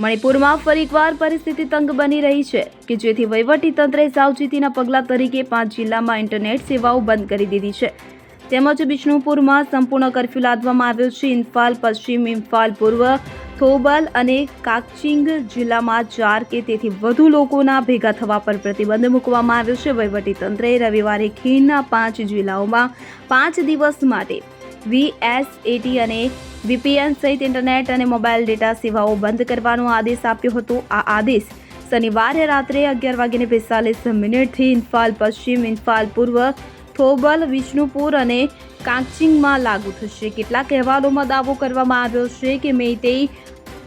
મણિપુરમાં ફરી એકવાર પરિસ્થિતિ તંગ બની રહી છે કે જેથી વહીવટી તંત્રે સાવચેતીના પગલાં તરીકે પાંચ જિલ્લામાં ઇન્ટરનેટ સેવાઓ બંધ કરી દીધી છે. તેમજ બિષ્ણુપુરમાં સંપૂર્ણ કરફ્યુ લાદવામાં આવ્યો છે. ઇમ્ફાલ, પશ્ચિમ ઇમ્ફાલ, પૂર્વ થોબલ અને કાકચિંગ જિલ્લામાં ચાર કે તેથી વધુ લોકોના ભેગા થવા પર પ્રતિબંધ મૂકવામાં આવ્યો છે. વહીવટી તંત્રે રવિવારે ખીણના પાંચ જિલ્લાઓમાં પાંચ દિવસ માટે વીએસએટી અને વીપીએન સહિત ઇન્ટરનેટ અને મોબાઈલ ડેટા સેવાઓ બંધ કરવાનો આદેશ આપ્યો હતો. આ આદેશ શનિવારે રાત્રે અગિયાર વાગીને પિસ્તાલીસ મિનિટથી ઇન્ફાલ પશ્ચિમ ઇન્ફાલ પૂર્વ થોબલ, વિષ્ણુપુર અને કાંચિંગમાં લાગુ થશે. કેટલાક અહેવાલોમાં દાવો કરવામાં આવ્યો છે કે મેઇતેઈ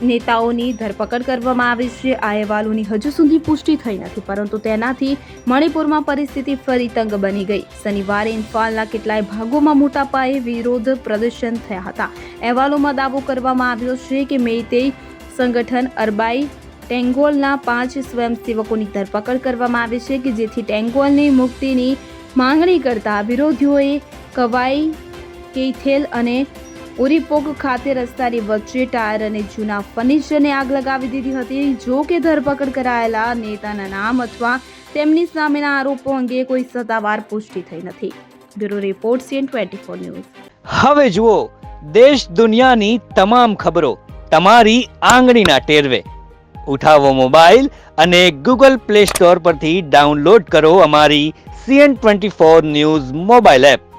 નેતાઓની ધરપકડ કરવામાં આવી છે. આ અહેવાલોની હજુ સુધી પુષ્ટિ થઈ નથી, પરંતુ તેનાથી મણિપુરમાં પરિસ્થિતિ ફરી તંગ બની ગઈ. શનિવારે ઇમ્ફાલના કેટલાય ભાગોમાં મોટા પાયે વિરોધ પ્રદર્શન થયા હતા. અહેવાલોમાં દાવો કરવામાં આવ્યો છે કે મેતે સંગઠન અરબાઈ ટેંગોલના પાંચ સ્વયંસેવકોની ધરપકડ કરવામાં આવી છે કે જેથી ટેંગોલની મુક્તિની માંગણી કરતા વિરોધીઓએ કવાઈ કેથેલ અને ઉરીપોક ખાતે રસ્તાની વચ્ચે ટાયર અને જૂના ફર્નિચરને આગ લગાવી દીધી હતી. જો કે ધરપકડ કરાયેલા નેતાના નામ અથવા તેમની સામેના આરોપો અંગે કોઈ સત્તાવાર પુષ્ટિ થઈ નથી. Bureau report CN twenty four news. હવે જુઓ, દેશ દુનિયાની તમામ ખબરો તમારી આંગળીના ટેરવે. ઉઠાવો મોબાઈલ અને ગૂગલ પ્લે સ્ટોર પરથી ડાઉનલોડ કરો અમારી CN twenty four news mobile app.